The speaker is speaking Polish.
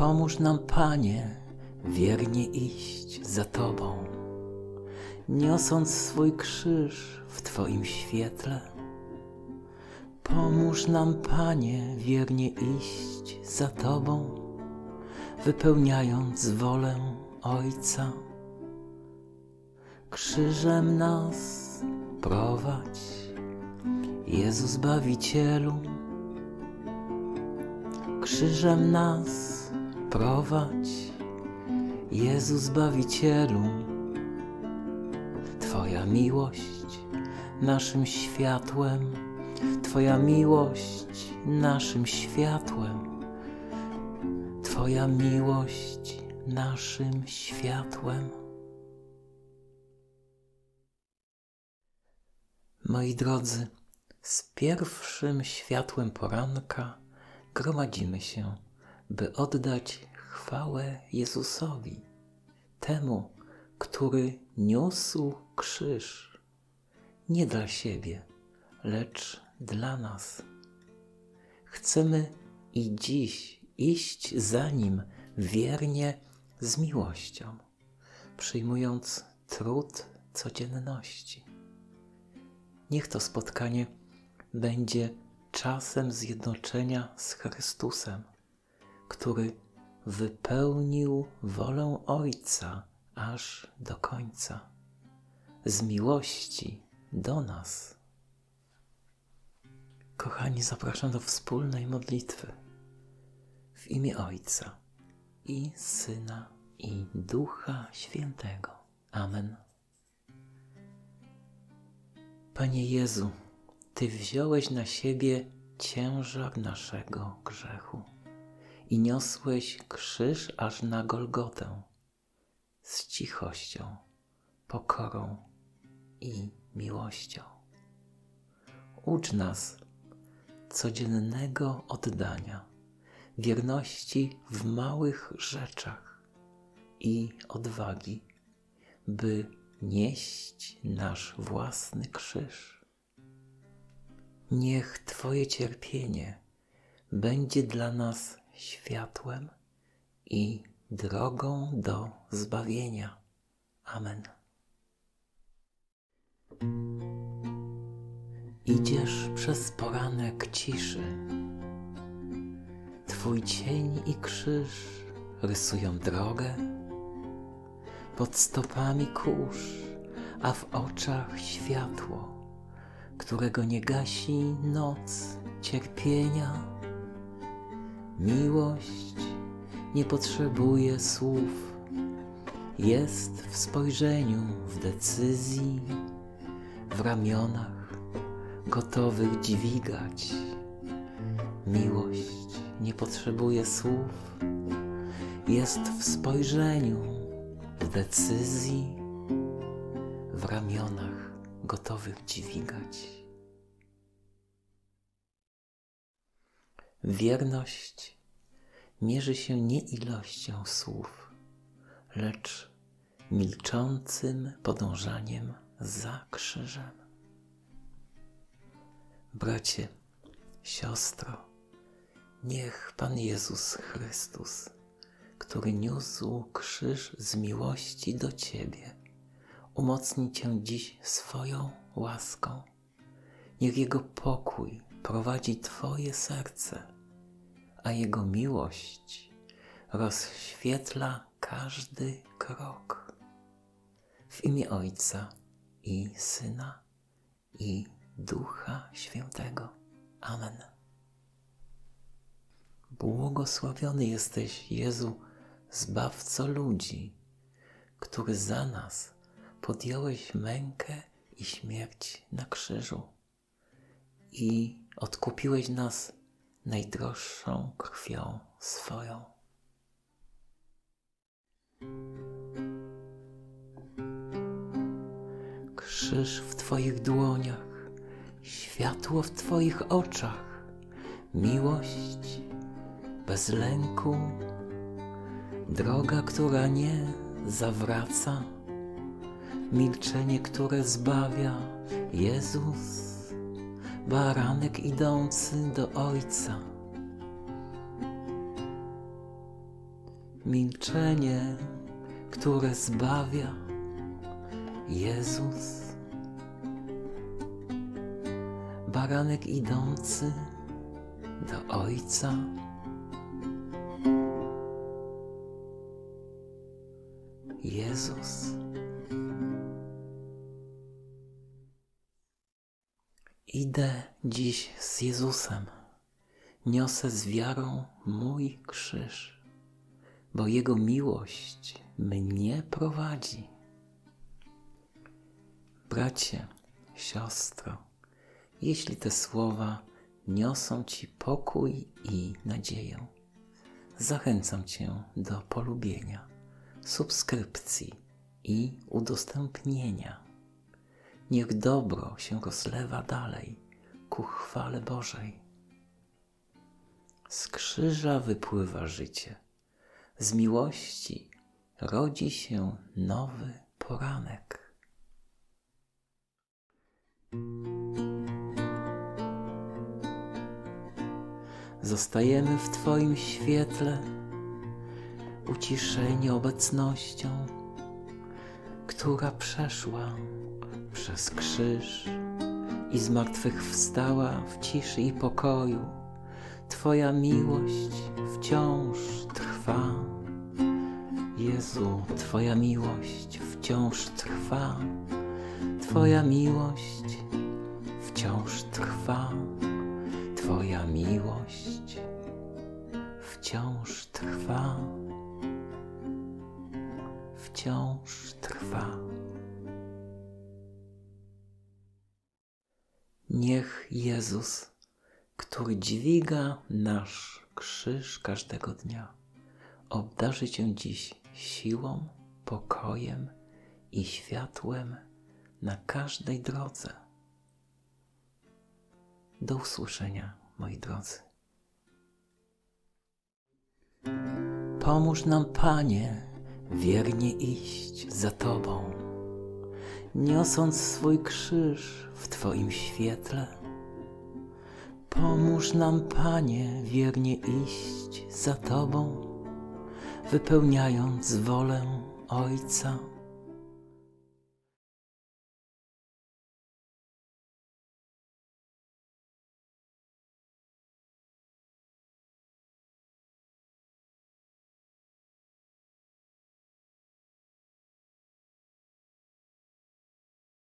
Pomóż nam, Panie, wiernie iść za Tobą, niosąc swój krzyż w Twoim świetle. Pomóż nam, Panie, wiernie iść za Tobą, wypełniając wolę Ojca. Krzyżem nas prowadź, Jezu Zbawicielu. Krzyżem nas prowadź, Jezu Zbawicielu. Twoja miłość naszym światłem, Twoja miłość naszym światłem, Twoja miłość naszym światłem. Moi drodzy, z pierwszym światłem poranka gromadzimy się, by oddać chwałę Jezusowi, temu, który niósł krzyż nie dla siebie, lecz dla nas. Chcemy i dziś iść za nim wiernie z miłością, przyjmując trud codzienności. Niech to spotkanie będzie czasem zjednoczenia z Chrystusem, który wypełnił wolę Ojca aż do końca, z miłości do nas. Kochani, zapraszam do wspólnej modlitwy w imię Ojca i Syna i Ducha Świętego. Amen. Panie Jezu, Ty wziąłeś na siebie ciężar naszego grzechu i niosłeś krzyż aż na Golgotę z cichością, pokorą i miłością. Ucz nas codziennego oddania, wierności w małych rzeczach i odwagi, by nieść nasz własny krzyż. Niech Twoje cierpienie będzie dla nas światłem i drogą do zbawienia. Amen. Idziesz przez poranek ciszy. Twój cień i krzyż rysują drogę. Pod stopami kurz, a w oczach światło, którego nie gasi noc cierpienia. Miłość nie potrzebuje słów, jest w spojrzeniu, w decyzji, w ramionach gotowych dźwigać. Miłość nie potrzebuje słów, jest w spojrzeniu, w decyzji, w ramionach gotowych dźwigać. Wierność mierzy się nie ilością słów, lecz milczącym podążaniem za krzyżem. Bracie, siostro, niech Pan Jezus Chrystus, który niósł krzyż z miłości do Ciebie, umocni Cię dziś swoją łaską. Niech Jego pokój prowadzi Twoje serce, a Jego miłość rozświetla każdy krok. W imię Ojca i Syna i Ducha Świętego. Amen. Błogosławiony jesteś, Jezu, Zbawco ludzi, który za nas podjąłeś mękę i śmierć na krzyżu i odkupiłeś nas najdroższą krwią swoją. Krzyż w Twoich dłoniach, światło w Twoich oczach, miłość bez lęku, droga, która nie zawraca, milczenie, które zbawia, Jezus, baranek idący do Ojca. Milczenie, które zbawia, Jezus, baranek idący do Ojca. Jezus. Idę dziś z Jezusem, niosę z wiarą mój krzyż, bo Jego miłość mnie prowadzi. Bracie, siostro, jeśli te słowa niosą Ci pokój i nadzieję, zachęcam Cię do polubienia, subskrypcji i udostępnienia. Niech dobro się rozlewa dalej ku chwale Bożej. Z krzyża wypływa życie, z miłości rodzi się nowy poranek. Zostajemy w Twoim świetle, uciszeni obecnością, która przeszła przez krzyż i z martwych wstała w ciszy i pokoju. Twoja miłość wciąż trwa. Jezu, Twoja miłość wciąż trwa. Twoja miłość wciąż trwa. Twoja miłość Niech Jezus, który dźwiga nasz krzyż każdego dnia, obdarzy Cię dziś siłą, pokojem i światłem na każdej drodze. Do usłyszenia, moi drodzy. Pomóż nam, Panie, wiernie iść za Tobą, niosąc swój krzyż w Twoim świetle. Pomóż nam, Panie, wiernie iść za Tobą, wypełniając wolę Ojca